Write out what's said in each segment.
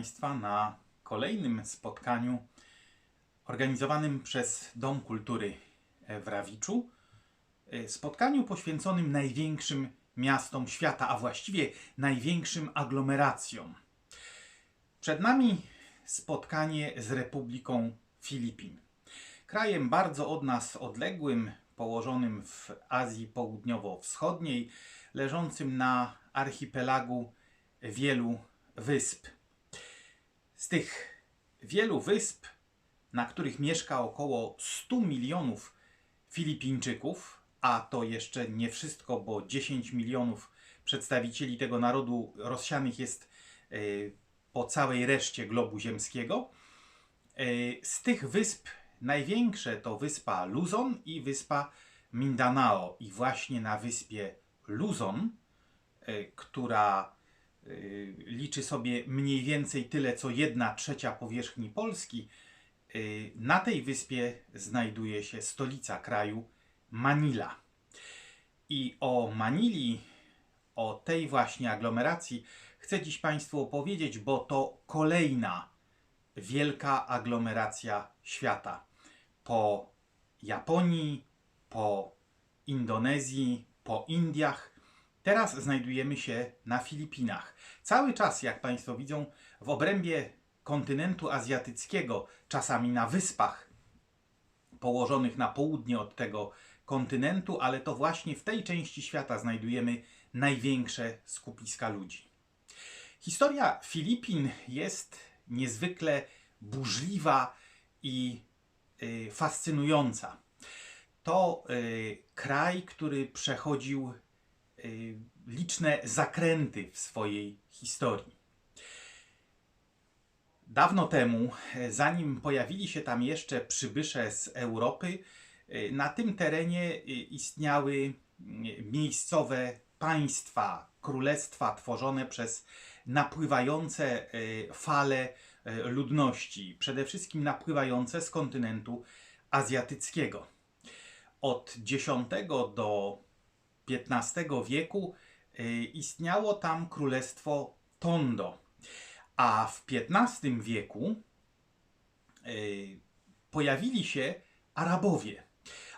Państwa na kolejnym spotkaniu organizowanym przez Dom Kultury w Rawiczu. E, Spotkaniu poświęconym największym miastom świata, a właściwie największym aglomeracjom. Przed nami spotkanie z Republiką Filipin. Krajem bardzo od nas odległym, położonym w Azji Południowo-Wschodniej, leżącym na archipelagu wielu wysp. Z tych wielu wysp, na których mieszka około 100 milionów Filipińczyków, a to jeszcze nie wszystko, bo 10 milionów przedstawicieli tego narodu rozsianych jest e, po całej reszcie globu ziemskiego. E, Z tych wysp największe to wyspa Luzon i wyspa Mindanao. I właśnie na wyspie Luzon, e, która liczy sobie mniej więcej tyle co jedna trzecia powierzchni Polski, e, na tej wyspie znajduje się stolica kraju Manila. I o Manili, o tej właśnie aglomeracji chcę dziś Państwu opowiedzieć, bo to kolejna wielka aglomeracja świata. Po Japonii, po Indonezji, po Indiach. Teraz znajdujemy się na Filipinach. Cały czas, jak Państwo widzą, w obrębie kontynentu azjatyckiego, czasami na wyspach położonych na południe od tego kontynentu, ale to właśnie w tej części świata znajdujemy największe skupiska ludzi. Historia Filipin jest niezwykle burzliwa i y, fascynująca. To y, kraj, który przechodził liczne zakręty w swojej historii. Dawno temu, e, zanim pojawili się tam jeszcze przybysze z Europy, e, na tym terenie e, istniały miejscowe państwa, królestwa tworzone przez napływające fale ludności, przede wszystkim napływające z kontynentu azjatyckiego. Od X do XV wieku e, istniało tam królestwo Tondo, a w XV wieku e, pojawili się Arabowie.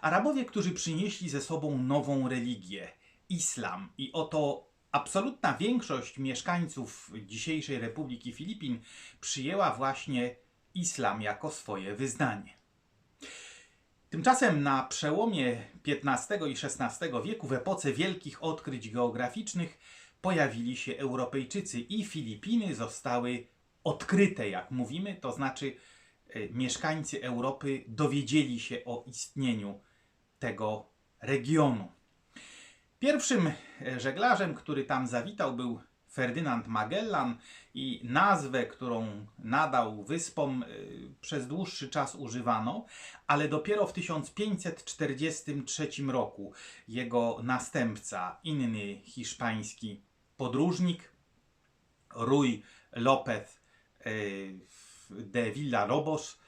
Arabowie, którzy przynieśli ze sobą nową religię islam. I oto absolutna większość mieszkańców dzisiejszej Republiki Filipin przyjęła właśnie islam jako swoje wyznanie. Tymczasem na przełomie XV i XVI wieku, w epoce wielkich odkryć geograficznych, pojawili się Europejczycy i Filipiny zostały odkryte, jak mówimy, to znaczy e, mieszkańcy Europy dowiedzieli się o istnieniu tego regionu. Pierwszym e, żeglarzem, który tam zawitał, był Ferdynand Magellan i nazwę, którą nadał wyspom, e, przez dłuższy czas używano, ale dopiero w 1543 roku jego następca, inny hiszpański podróżnik, Ruy López e, de Villarobos,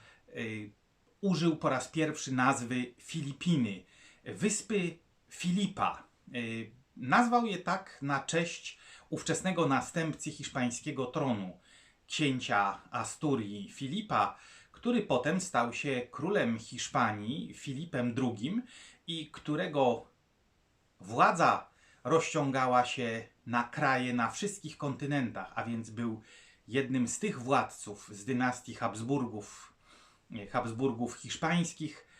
użył po raz pierwszy nazwy Filipiny, wyspy Filipa. Y, Nazwał je tak na cześć ówczesnego następcy hiszpańskiego tronu, księcia Asturii Filipa, który potem stał się królem Hiszpanii Filipem II i którego władza rozciągała się na kraje na wszystkich kontynentach, a więc był jednym z tych władców z dynastii Habsburgów, nie, Habsburgów hiszpańskich, e,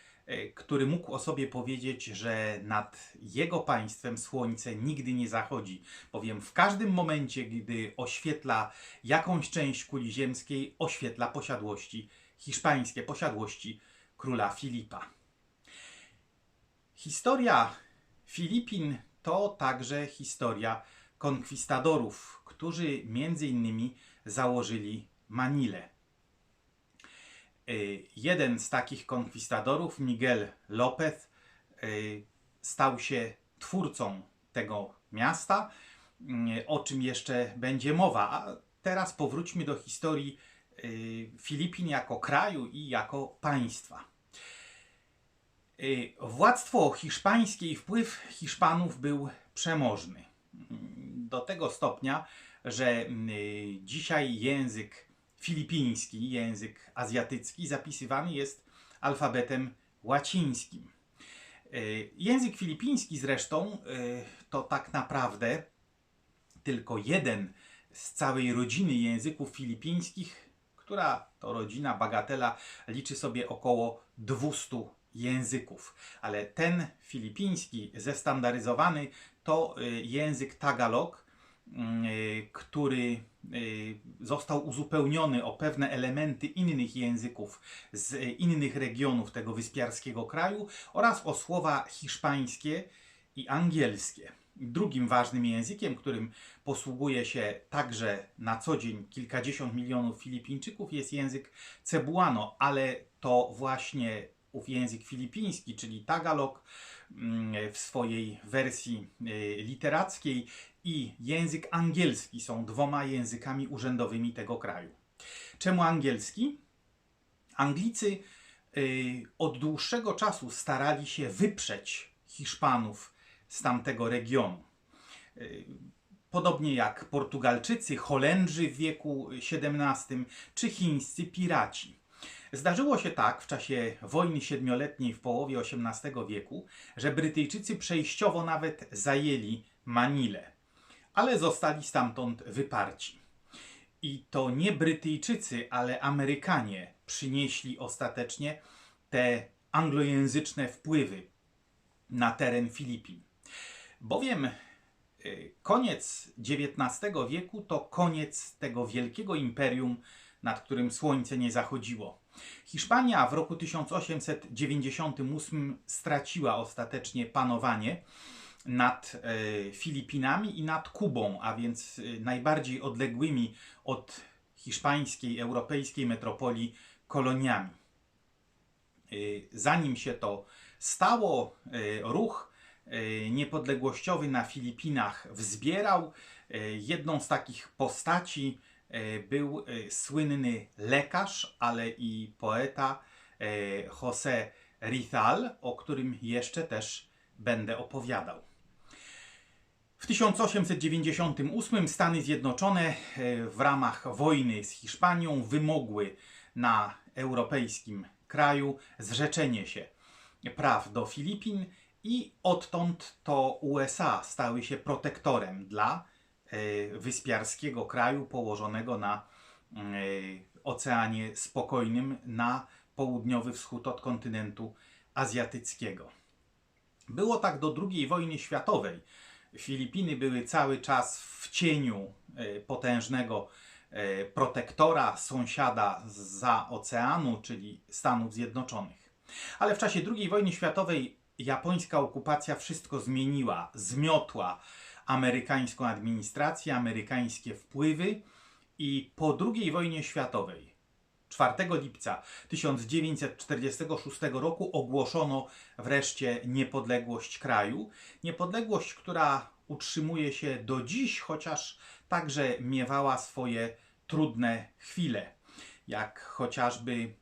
który mógł o sobie powiedzieć, że nad jego państwem słońce nigdy nie zachodzi, bowiem w każdym momencie, gdy oświetla jakąś część kuli ziemskiej, oświetla posiadłości hiszpańskie, posiadłości króla Filipa. Historia Filipin to także historia konkwistadorów, którzy między innymi założyli Manilę. Y, Jeden z takich konkwistadorów, Miguel López, y, stał się twórcą tego miasta, y, o czym jeszcze będzie mowa. A teraz powróćmy do historii Filipin jako kraju i jako państwa. Władztwo hiszpańskie i wpływ Hiszpanów był przemożny. Do tego stopnia, że dzisiaj język filipiński, język azjatycki zapisywany jest alfabetem łacińskim. Y, Język filipiński zresztą y, to tak naprawdę tylko jeden z całej rodziny języków filipińskich, która to rodzina bagatela liczy sobie około 200 języków. Ale ten filipiński zestandaryzowany to y, język Tagalog, który został uzupełniony o pewne elementy innych języków z y, innych regionów tego wyspiarskiego kraju oraz o słowa hiszpańskie i angielskie. Drugim ważnym językiem, którym posługuje się także na co dzień kilkadziesiąt milionów Filipińczyków, jest język Cebuano, ale to właśnie ów język filipiński, czyli Tagalog mm, w swojej wersji y, literackiej i język angielski są dwoma językami urzędowymi tego kraju. Czemu angielski? Anglicy y, od dłuższego czasu starali się wyprzeć Hiszpanów z tamtego regionu. Y, Podobnie jak Portugalczycy, Holendrzy w wieku XVII czy chińscy piraci. Zdarzyło się tak w czasie wojny siedmioletniej w połowie XVIII wieku, że Brytyjczycy przejściowo nawet zajęli Manilę, ale zostali stamtąd wyparci. I to nie Brytyjczycy, ale Amerykanie przynieśli ostatecznie te anglojęzyczne wpływy na teren Filipin. Bowiem y, koniec XIX wieku to koniec tego wielkiego imperium, nad którym słońce nie zachodziło. Hiszpania w roku 1898 straciła ostatecznie panowanie nad e, Filipinami i nad Kubą, a więc e, najbardziej odległymi od hiszpańskiej, europejskiej metropolii koloniami. E, Zanim się to stało, ruch niepodległościowy na Filipinach wzbierał. Jedną z takich postaci był słynny lekarz, ale i poeta José Rizal, o którym jeszcze też będę opowiadał. W 1898 Stany Zjednoczone e, w ramach wojny z Hiszpanią wymogły na europejskim kraju zrzeczenie się praw do Filipin i odtąd to USA stały się protektorem dla e, wyspiarskiego kraju położonego na e, Oceanie Spokojnym na południowy wschód od kontynentu azjatyckiego. Było tak do II wojny światowej. Filipiny były cały czas w cieniu e, potężnego e, protektora, sąsiada za oceanu, czyli Stanów Zjednoczonych. Ale w czasie II wojny światowej japońska okupacja wszystko zmieniła, zmiotła amerykańską administrację, amerykańskie wpływy i po II wojnie światowej 4 lipca 1946 roku ogłoszono wreszcie niepodległość kraju. Niepodległość, która utrzymuje się do dziś, chociaż także miewała swoje trudne chwile, jak chociażby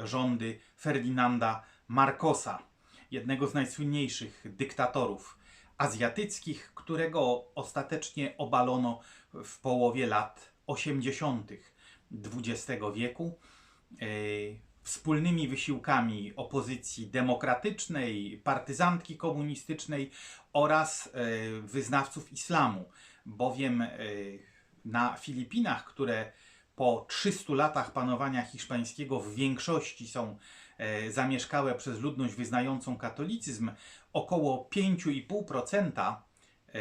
e, rządy Ferdynanda Marcosa, jednego z najsłynniejszych dyktatorów azjatyckich, którego ostatecznie obalono w połowie lat 80. XX wieku e, wspólnymi wysiłkami opozycji demokratycznej, partyzantki komunistycznej oraz e, wyznawców islamu, bowiem e, na Filipinach, które po 300 latach panowania hiszpańskiego w większości są zamieszkałe przez ludność wyznającą katolicyzm, około 5,5% e,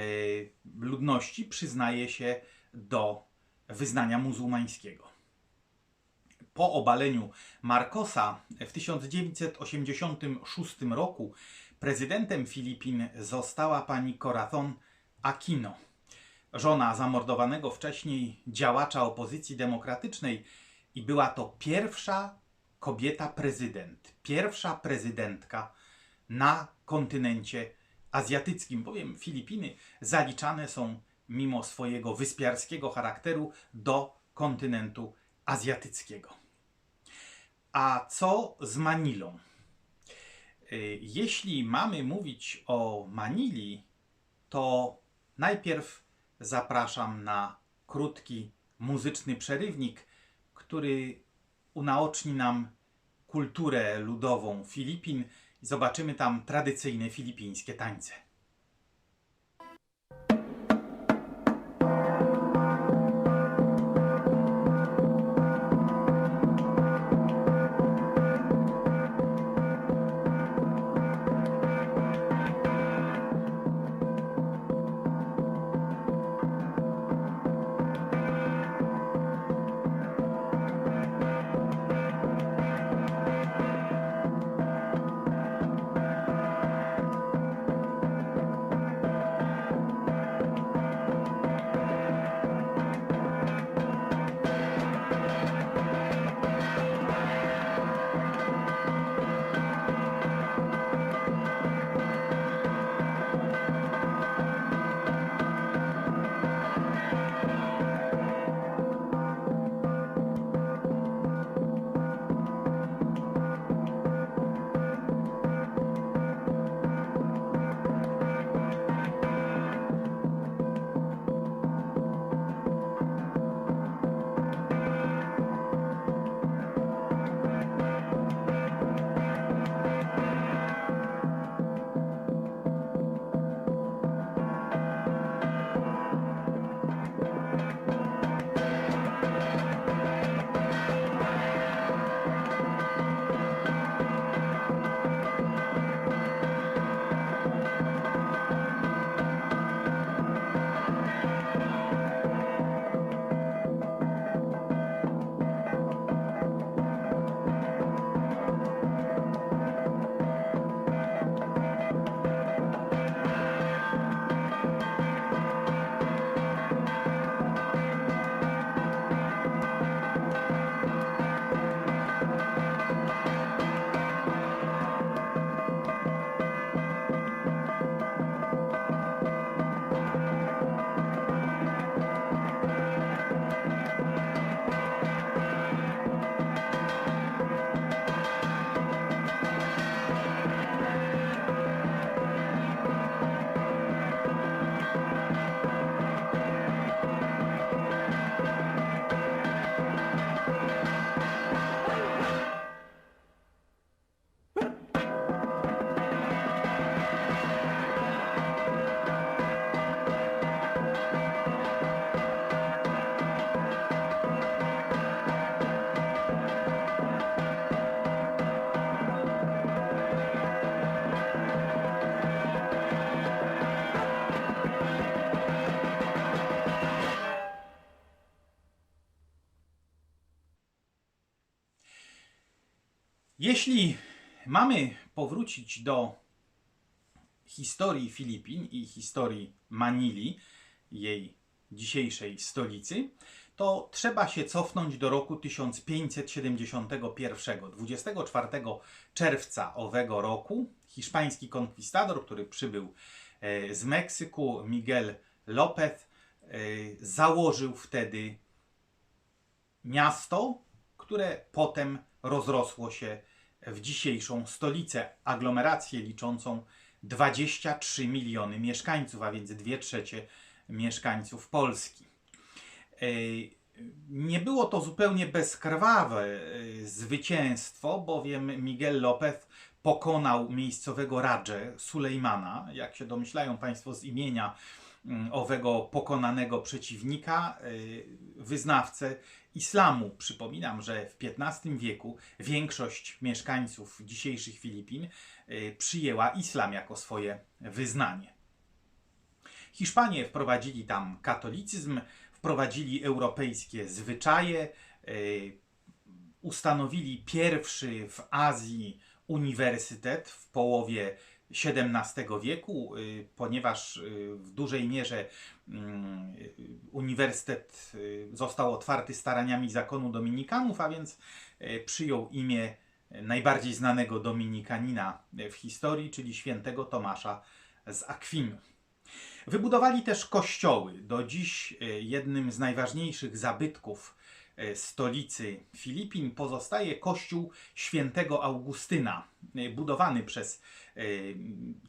ludności przyznaje się do wyznania muzułmańskiego po obaleniu Marcosa w 1986 roku prezydentem Filipin została pani Corazon Aquino, żona zamordowanego wcześniej działacza opozycji demokratycznej i była to pierwsza kobieta prezydent, pierwsza prezydentka na kontynencie azjatyckim, bowiem Filipiny zaliczane są mimo swojego wyspiarskiego charakteru do kontynentu azjatyckiego. A co z Manilą? Y, Jeśli mamy mówić o Manili, to najpierw zapraszam na krótki muzyczny przerywnik, który unaoczni nam kulturę ludową Filipin i zobaczymy tam tradycyjne filipińskie tańce. Jeśli mamy powrócić do historii Filipin i historii Manili, jej dzisiejszej stolicy, to trzeba się cofnąć do roku 1571. 24 czerwca owego roku hiszpański konkwistador, który przybył e, z Meksyku, Miguel López, e, założył wtedy miasto, które potem rozrosło się w dzisiejszą stolicę, aglomerację liczącą 23 miliony mieszkańców, a więc 2 trzecie mieszkańców Polski. Nie było to zupełnie bezkrwawe zwycięstwo, bowiem Miguel López pokonał miejscowego Radżę Sulejmana, jak się domyślają Państwo z imienia owego pokonanego przeciwnika, y, wyznawcę islamu. Przypominam, że w XV wieku większość mieszkańców dzisiejszych Filipin y, przyjęła islam jako swoje wyznanie. Hiszpanie wprowadzili tam katolicyzm, wprowadzili europejskie zwyczaje, y, ustanowili pierwszy w Azji uniwersytet w połowie XVII wieku, y, ponieważ y, w dużej mierze mm, uniwersytet y, został otwarty staraniami zakonu dominikanów, a więc przyjął imię najbardziej znanego dominikanina w historii, czyli świętego Tomasza z Akwinu. Wybudowali też kościoły. Do dziś jednym z najważniejszych zabytków stolicy Filipin, pozostaje kościół świętego Augustyna, e, budowany przez e,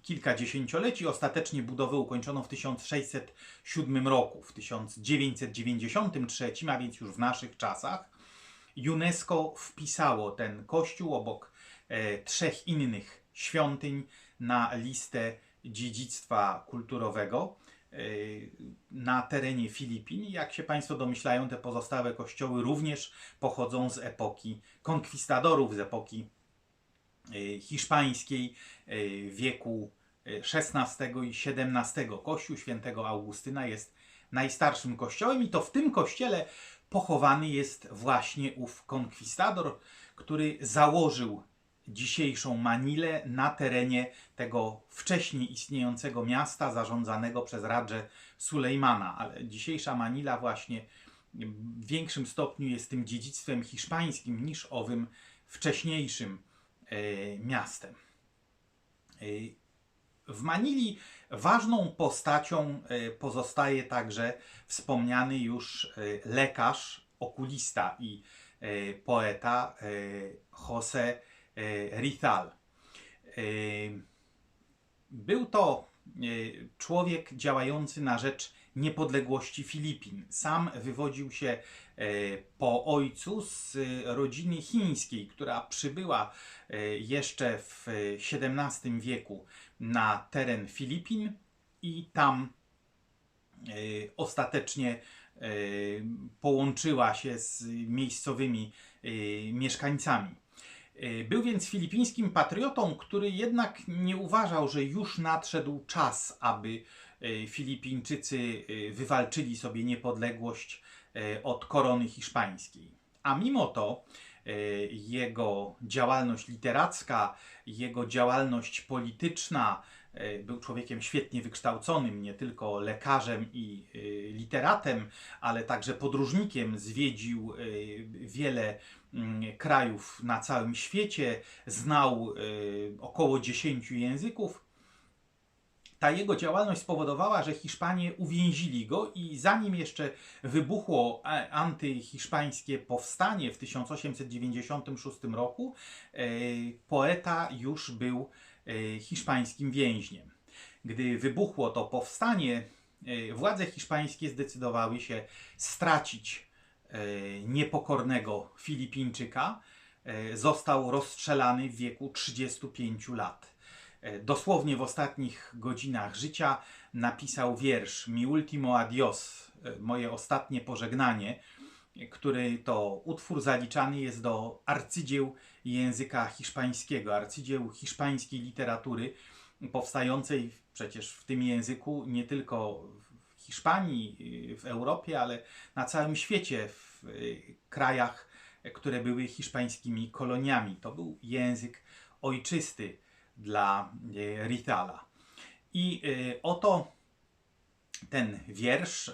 kilka dziesięcioleci. Ostatecznie budowę ukończono w 1607 roku. W 1993, a więc już w naszych czasach, UNESCO wpisało ten kościół obok e, trzech innych świątyń na listę dziedzictwa kulturowego e, na terenie Filipin. Jak się Państwo domyślają, te pozostałe kościoły również pochodzą z epoki konkwistadorów, z epoki e, hiszpańskiej e, wieku XVI i XVII. Kościół świętego Augustyna jest najstarszym kościołem i to w tym kościele pochowany jest właśnie ów konkwistador, który założył dzisiejszą Manilę na terenie tego wcześniej istniejącego miasta zarządzanego przez Radżę Sulejmana. Ale dzisiejsza Manila właśnie w większym stopniu jest tym dziedzictwem hiszpańskim niż owym wcześniejszym e, miastem. E, w Manili ważną postacią e, pozostaje także wspomniany już lekarz, okulista i poeta e, José e, Rizal. E, Był to e, człowiek działający na rzecz niepodległości Filipin. Sam wywodził się e, po ojcu z e, rodziny chińskiej, która przybyła e, jeszcze w XVII wieku na teren Filipin i tam e, ostatecznie e, połączyła się z miejscowymi e, mieszkańcami. E, Był więc filipińskim patriotą, który jednak nie uważał, że już nadszedł czas, aby e, Filipińczycy e, wywalczyli sobie niepodległość od korony hiszpańskiej. A mimo to jego działalność literacka, jego działalność polityczna, był człowiekiem świetnie wykształconym, nie tylko lekarzem i e, literatem, ale także podróżnikiem. Zwiedził e, wiele mm, krajów na całym świecie, znał e, około 10 języków. Ta jego działalność spowodowała, że Hiszpanie uwięzili go i zanim jeszcze wybuchło antyhiszpańskie powstanie w 1896 roku, e, poeta już był e, hiszpańskim więźniem. Gdy wybuchło to powstanie, e, władze hiszpańskie zdecydowały się stracić e, niepokornego Filipińczyka. E, Został rozstrzelany w wieku 35 lat. E, Dosłownie w ostatnich godzinach życia napisał wiersz Mi ultimo adios, e, moje ostatnie pożegnanie, e, który to utwór zaliczany jest do arcydzieł języka hiszpańskiego, arcydzieł hiszpańskiej literatury, powstającej przecież w tym języku nie tylko w Hiszpanii, y, w Europie, ale na całym świecie, w y, krajach, które były hiszpańskimi koloniami. To był język ojczysty dla e, Ritala. I oto ten wiersz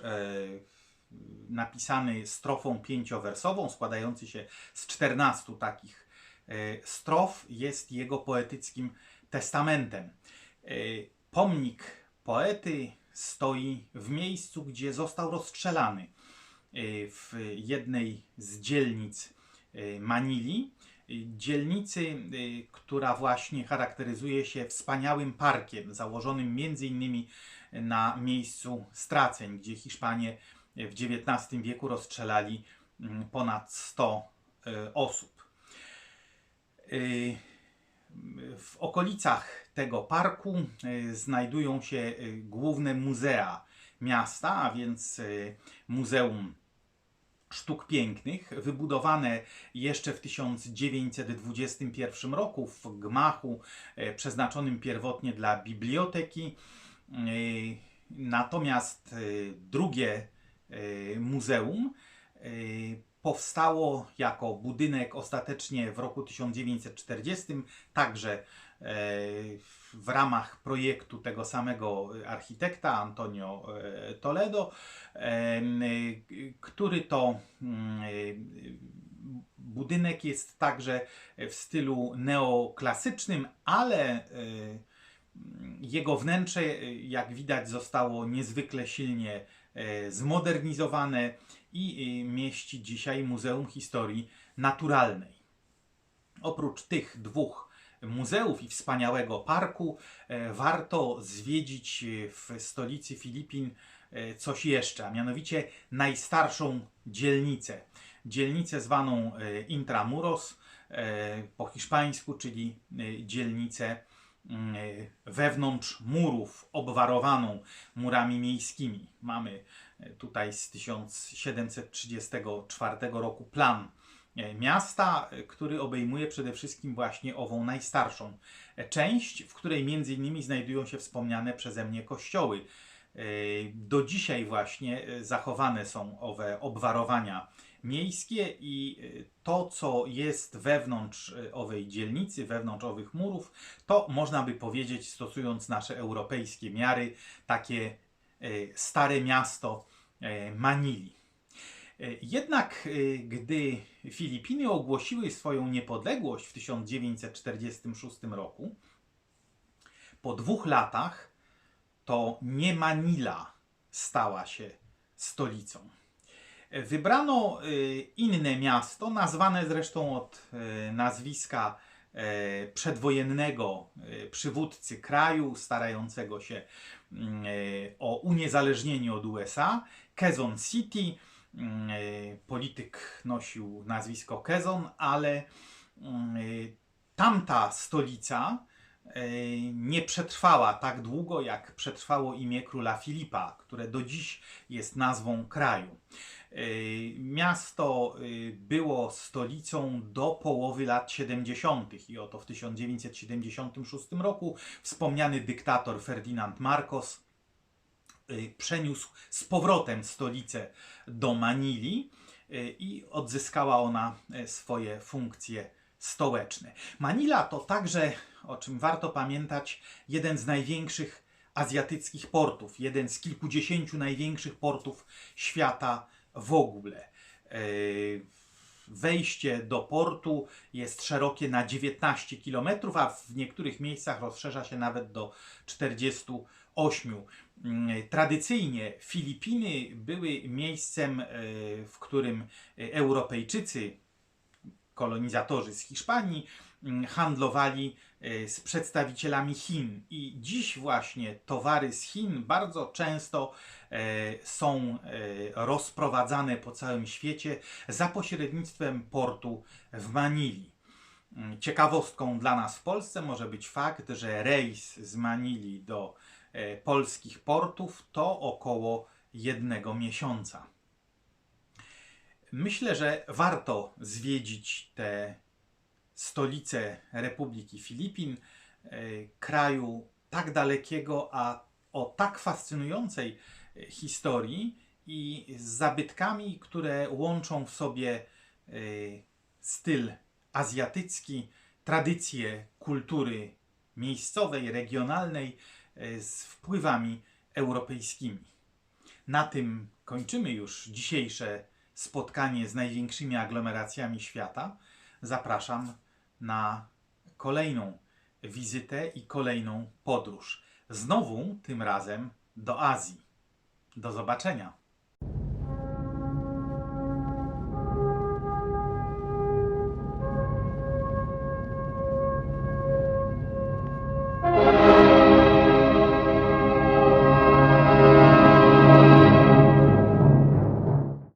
napisany strofą pięciowersową, składający się z 14 takich e, strof, jest jego poetyckim testamentem. E, Pomnik poety stoi w miejscu, gdzie został rozstrzelany e, w jednej z dzielnic Manili. Dzielnicy, która właśnie charakteryzuje się wspaniałym parkiem, założonym między innymi na miejscu straceń, gdzie Hiszpanie w XIX wieku rozstrzelali mm, ponad 100 e, osób. Y, W okolicach tego parku y, znajdują się y, główne muzea miasta, a więc y, Muzeum Sztuk Pięknych, wybudowane jeszcze w 1921 roku w gmachu przeznaczonym pierwotnie dla biblioteki. Y, Natomiast y, drugie y, muzeum y, powstało jako budynek ostatecznie w roku 1940, także e, w ramach projektu tego samego architekta Antonio e, Toledo, który to mm, budynek jest także w stylu neoklasycznym, ale y, jego wnętrze, jak widać, zostało niezwykle silnie e, zmodernizowane i e, mieści dzisiaj Muzeum Historii Naturalnej. Oprócz tych dwóch muzeów i wspaniałego parku, e, warto zwiedzić e, w stolicy Filipin e, coś jeszcze, a mianowicie najstarszą dzielnicę. Dzielnicę zwaną e, Intramuros e, po hiszpańsku, czyli e, dzielnicę e, wewnątrz murów, obwarowaną murami miejskimi. Mamy e, tutaj z 1734 roku plan e, miasta, e, który obejmuje przede wszystkim właśnie ową najstarszą e, część, w której między innymi znajdują się wspomniane przeze mnie kościoły. E, Do dzisiaj właśnie e, zachowane są owe obwarowania miejskie i e, to, co jest wewnątrz e, owej dzielnicy, wewnątrz owych murów, to można by powiedzieć, stosując nasze europejskie miary, takie e, stare miasto Manili. Jednak gdy Filipiny ogłosiły swoją niepodległość w 1946 roku, po dwóch latach to nie Manila stała się stolicą. Wybrano e, inne miasto, nazwane zresztą od e, nazwiska e, przedwojennego przywódcy kraju starającego się o uniezależnienie od USA, Quezon City. Polityk nosił nazwisko Quezon, ale tamta stolica nie przetrwała tak długo, jak przetrwało imię króla Filipa, które do dziś jest nazwą kraju. E, Miasto e, było stolicą do połowy lat 70. i oto w 1976 roku wspomniany dyktator Ferdynand Marcos y, przeniósł z powrotem stolicę do Manili i odzyskała ona swoje funkcje stołeczne. Manila to także, o czym warto pamiętać, jeden z największych azjatyckich portów, jeden z kilkudziesięciu największych portów świata w ogóle. Y, Wejście do portu jest szerokie na 19 km, a w niektórych miejscach rozszerza się nawet do 48 Mm, Tradycyjnie Filipiny były miejscem, e, w którym e, Europejczycy, kolonizatorzy z Hiszpanii, mm, handlowali e, z przedstawicielami Chin. I dziś właśnie towary z Chin bardzo często e, są e, rozprowadzane po całym świecie za pośrednictwem portu w Manili. Mm, Ciekawostką dla nas w Polsce może być fakt, że rejs z Manili do e, polskich portów to około jednego miesiąca. Myślę, że warto zwiedzić te stolice Republiki Filipin, e, kraju tak dalekiego, a o tak fascynującej e, historii i z zabytkami, które łączą w sobie e, styl azjatycki, tradycje kultury miejscowej, regionalnej z wpływami europejskimi. Na tym kończymy już dzisiejsze spotkanie z największymi aglomeracjami świata. Zapraszam na kolejną wizytę i kolejną podróż. Znowu tym razem do Azji. Do zobaczenia.